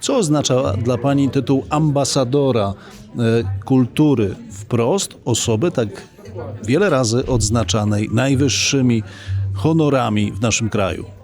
Co oznacza dla Pani tytuł ambasadora e, kultury wprost osoby tak wiele razy odznaczanej najwyższymi honorami w naszym kraju?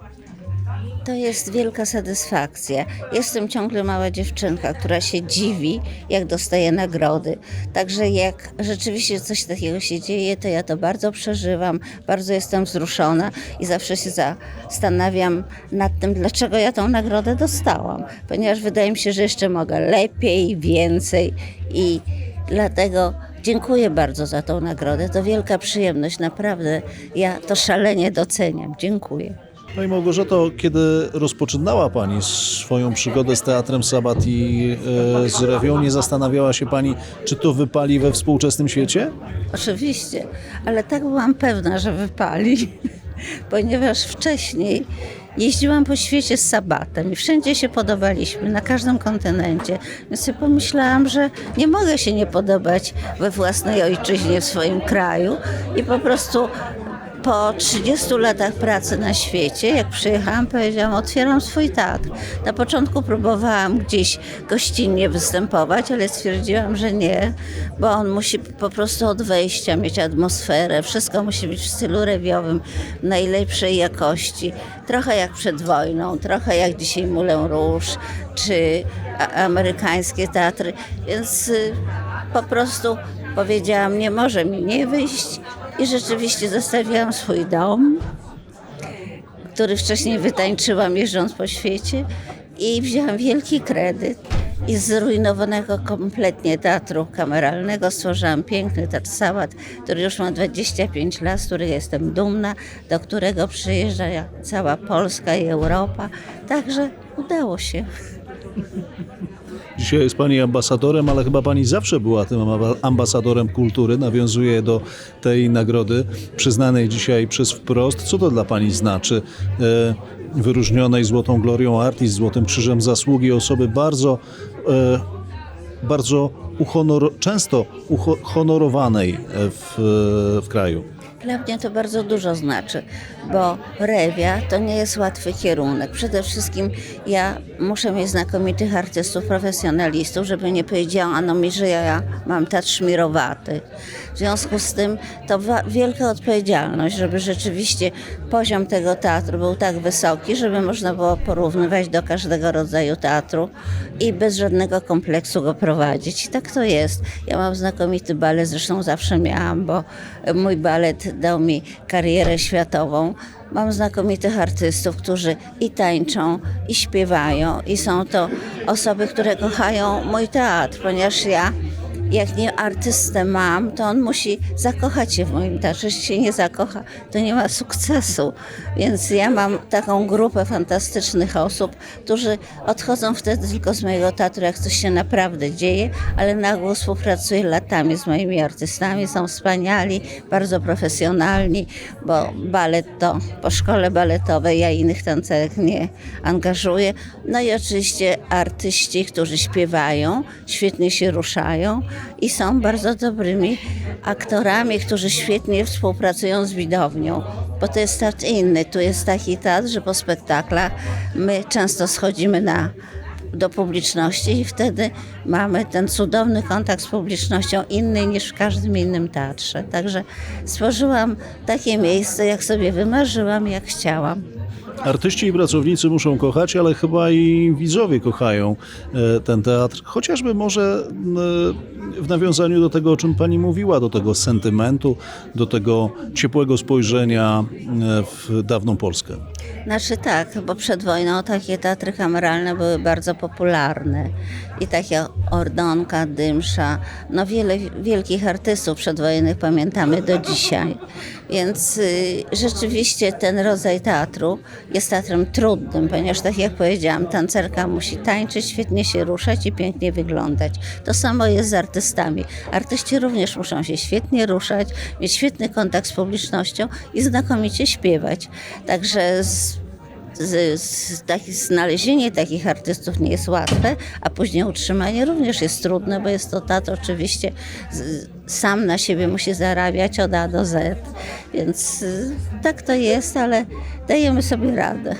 To jest wielka satysfakcja. Jestem ciągle mała dziewczynka, która się dziwi, jak dostaje nagrody. Także jak rzeczywiście coś takiego się dzieje, to ja to bardzo przeżywam, bardzo jestem wzruszona i zawsze się zastanawiam nad tym, dlaczego ja tą nagrodę dostałam. Ponieważ wydaje mi się, że jeszcze mogę lepiej, więcej i dlatego dziękuję bardzo za tą nagrodę. To wielka przyjemność, naprawdę. Ja to szalenie doceniam. Dziękuję. Pani Małgorzato, kiedy rozpoczynała Pani swoją przygodę z Teatrem Sabat i e, z rewią, nie zastanawiała się Pani, czy to wypali we współczesnym świecie? Oczywiście, ale tak byłam pewna, że wypali, ponieważ wcześniej jeździłam po świecie z sabatem i wszędzie się podobaliśmy, na każdym kontynencie. Więc sobie pomyślałam, że nie mogę się nie podobać we własnej ojczyźnie, w swoim kraju i po prostu po 30 latach pracy na świecie, jak przyjechałam, powiedziałam, otwieram swój teatr. Na początku próbowałam gdzieś gościnnie występować, ale stwierdziłam, że nie, bo on musi po prostu od wejścia mieć atmosferę. Wszystko musi być w stylu rewiowym, najlepszej jakości. Trochę jak przed wojną, trochę jak dzisiaj Moulin Rouge, czy amerykańskie teatry. Więc y, po prostu powiedziałam, nie może mi nie wyjść. I rzeczywiście zostawiłam swój dom, który wcześniej wytańczyłam jeżdżąc po świecie i wzięłam wielki kredyt i z zrujnowanego kompletnie teatru kameralnego stworzyłam piękny teatr Sałat, który już ma 25 lat, z którego jestem dumna, do którego przyjeżdża cała Polska i Europa. Także udało się. Dzisiaj jest Pani ambasadorem, ale chyba Pani zawsze była tym amba- ambasadorem kultury. Nawiązuje do tej nagrody przyznanej dzisiaj przez Wprost. Co to dla Pani znaczy? E, wyróżnionej Złotą Glorią Artist, Złotym Krzyżem Zasługi osoby bardzo, e, bardzo uhonor- często uhonorowanej w, w kraju. Dla mnie to bardzo dużo znaczy, bo rewia to nie jest łatwy kierunek. Przede wszystkim ja muszę mieć znakomitych artystów, profesjonalistów, żeby nie powiedziała mi, że ja mam teatr szmirowaty. W związku z tym to wielka odpowiedzialność, żeby rzeczywiście poziom tego teatru był tak wysoki, żeby można było porównywać do każdego rodzaju teatru i bez żadnego kompleksu go prowadzić. I tak to jest. Ja mam znakomity balet, zresztą zawsze miałam, bo mój balet dał mi karierę światową. Mam znakomitych artystów, którzy i tańczą, i śpiewają, i są to osoby, które kochają mój teatr, ponieważ ja jak nie artystę mam, to on musi zakochać się w moim teatrze. Jeśli się nie zakocha, to nie ma sukcesu. Więc ja mam taką grupę fantastycznych osób, którzy odchodzą wtedy tylko z mojego teatru, jak coś się naprawdę dzieje, ale na ogół współpracuję latami z moimi artystami. Są wspaniali, bardzo profesjonalni, bo balet to po szkole baletowej, ja innych tancerek nie angażuję. No i oczywiście artyści, którzy śpiewają, świetnie się ruszają i są bardzo dobrymi aktorami, którzy świetnie współpracują z widownią, bo to jest teatr inny. Tu jest taki teatr, że po spektaklach my często schodzimy na do publiczności i wtedy mamy ten cudowny kontakt z publicznością inny niż w każdym innym teatrze. Także stworzyłam takie miejsce, jak sobie wymarzyłam, jak chciałam. Artyści i pracownicy muszą kochać, ale chyba i widzowie kochają e, ten teatr. Chociażby może e, w nawiązaniu do tego, o czym pani mówiła, do tego sentymentu, do tego ciepłego spojrzenia e, w dawną Polskę. Znaczy tak, bo przed wojną takie teatry kameralne były bardzo popularne i takie Ordonka, Dymsza, no wiele wielkich artystów przedwojennych pamiętamy do dzisiaj. Więc y, rzeczywiście ten rodzaj teatru jest teatrem trudnym, ponieważ tak jak powiedziałam, tancerka musi tańczyć, świetnie się ruszać i pięknie wyglądać. To samo jest z artystami. Artyści również muszą się świetnie ruszać, mieć świetny kontakt z publicznością i znakomicie śpiewać. Także z z, z, taki, znalezienie takich artystów nie jest łatwe, a później utrzymanie również jest trudne, bo jest to teatr oczywiście z, sam na siebie musi zarabiać od A do Z. Więc y, tak to jest, ale dajemy sobie radę.